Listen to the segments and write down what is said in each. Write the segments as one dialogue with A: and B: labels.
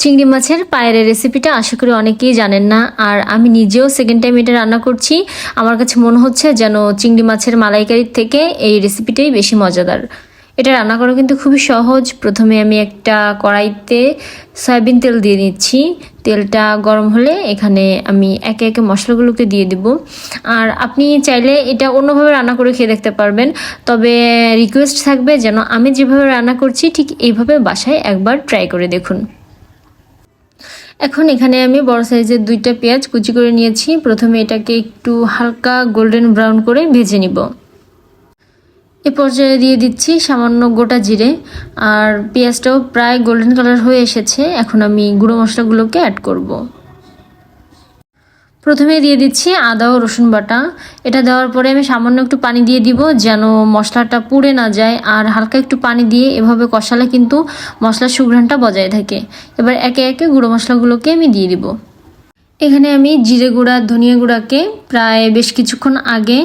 A: চিংড়ি মাছের পায়ের রেসিপিটা আশা করি অনেকেই জানেন না। আর আমি নিজেও সেকেন্ড টাইম এটা রান্না করছি। আমার কাছে মনে হচ্ছে যেন চিংড়ি মাছের মালাইকারির থেকে এই রেসিপিটাই বেশি মজাদার। এটা রান্না করা কিন্তু খুবই সহজ। প্রথমে আমি একটা কড়াইতে সয়াবিন তেল দিয়ে নিচ্ছি। তেলটা গরম হলে এখানে আমি একে একে মশলাগুলোকে দিয়ে দিব। আর আপনি চাইলে এটা অন্যভাবে রান্না করে খেয়ে দেখতে পারবেন। তবে রিকোয়েস্ট থাকবে যেন আমি যেভাবে রান্না করছি, ঠিক এইভাবে বাসায় একবার ট্রাই করে দেখুন। এখন এখানে আমি বড় সাইজের দুইটা পেঁয়াজ কুচি করে নিয়েছি। প্রথমে এটাকে একটু হালকা গোল্ডেন ব্রাউন করে ভেজে নিব। এ পর্যায়ে দিয়ে দিচ্ছি সামান্য গোটা জিরে। আর পেঁয়াজটাও প্রায় গোল্ডেন কালার হয়ে এসেছে। এখন আমি গুঁড়ো মশলাগুলোকে অ্যাড করব। প্রথমে দিয়ে দিচ্ছি আদা ও রসুন বাটা। এটা দেওয়ার পরে আমি সামান্য একটু পানি দিয়ে দিব যেন মশলাটা পুড়ে না যায় আর হালকা একটু পানি দিয়ে এভাবে কষালে কিন্তু মশলার সুঘ্রাণটা বজায় থাকে। এবার একে একে গুঁড়ো মশলাগুলোকে আমি দিয়ে দিব। এখানে আমি জিরে গুঁড়া, ধনিয়া গুঁড়াকে প্রায় বেশ কিছুক্ষণ আগে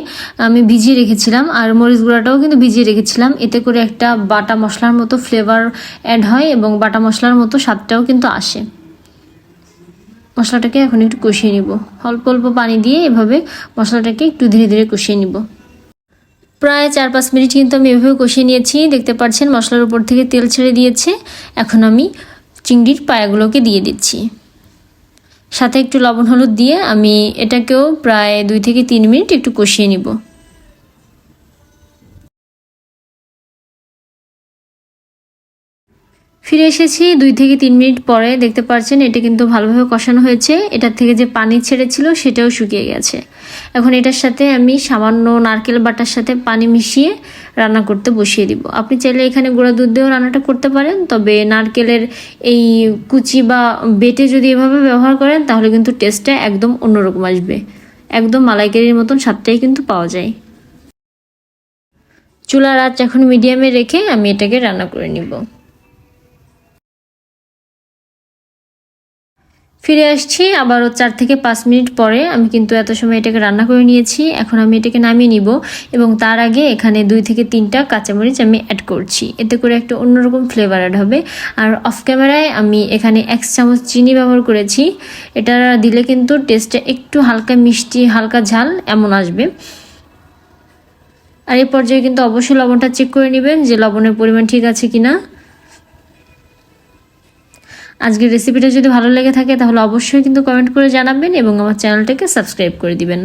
A: আমি ভিজিয়ে রেখেছিলাম আর মরিচ গুঁড়াটাও কিন্তু ভিজিয়ে রেখেছিলাম। এতে করে একটা বাটা মশলার মতো ফ্লেভার অ্যাড হয় এবং বাটা মশলার মতো স্বাদটাও কিন্তু আসে। মশলাটাকে এখন একটু কষিয়ে নিব। অল্প অল্প পানি দিয়ে এভাবে মশলাটাকে একটু ধীরে ধীরে কষিয়ে নিব। প্রায় চার, পাঁচ মিনিট কিন্তু আমি এভাবে কষিয়ে নিয়েছি। দেখতে পাচ্ছেন, মশলার উপর থেকে তেল ছেড়ে দিয়েছে। এখন আমি চিংড়ির পায়াগুলোকে দিয়ে দিচ্ছি। সাথে একটু লবণ, হলুদ দিয়ে আমি এটাকেও প্রায় দুই থেকে তিন মিনিট একটু কষিয়ে নিব। ফিরে এসেছি, দুই থেকে তিন মিনিট পরে দেখতে পাচ্ছেন এটা কিন্তু ভালোভাবে কষানো হয়েছে। এটার থেকে যে পানি ছেড়েছিল সেটাও শুকিয়ে গেছে। এখন এটার সাথে আমি সামান্য নারকেল বাটার সাথে পানি মিশিয়ে রান্না করতে বসিয়ে দিব। আপনি চাইলে এখানে গুঁড়া দুধ দিয়েও রান্নাটা করতে পারেন, তবে নারকেলের এই কুচি বা বেটে যদি এভাবে ব্যবহার করেন, তাহলে কিন্তু টেস্টটা একদম অন্যরকম আসবে। একদম মালাইকারির মতন স্বাদটাই কিন্তু পাওয়া যায়। চুলার আঁচ এখন মিডিয়ামে রেখে আমি এটাকে রান্না করে নিব। ফিরে আসছি, আবারও চার থেকে পাঁচ মিনিট পরে আমি কিন্তু এত সময় এটাকে রান্না করে নিয়েছি, এখন আমি এটাকে নামিয়ে নিব এবং তার আগে এখানে দুই থেকে তিনটা কাঁচামরিচ আমি অ্যাড করছি। এতে করে একটা অন্যরকম ফ্লেভার অ্যাড হবে। আর অফ ক্যামেরায় আমি এখানে এক চামচ চিনি ব্যবহার করেছি। এটা দিলে কিন্তু টেস্টটা একটু হালকা মিষ্টি, হালকা ঝাল এমন আসবে। আর এই পর্যায়ে কিন্তু অবশ্যই লবণটা চেক করে নেবেন যে লবণের পরিমাণ ঠিক আছে কিনা। আজকের রেসিপিটা যদি ভালো লেগে থাকে, তাহলে অবশ্যই কিন্তু কমেন্ট করে জানাবেন এবং আমার চ্যানেলটাকে সাবস্ক্রাইব করে দিবেন।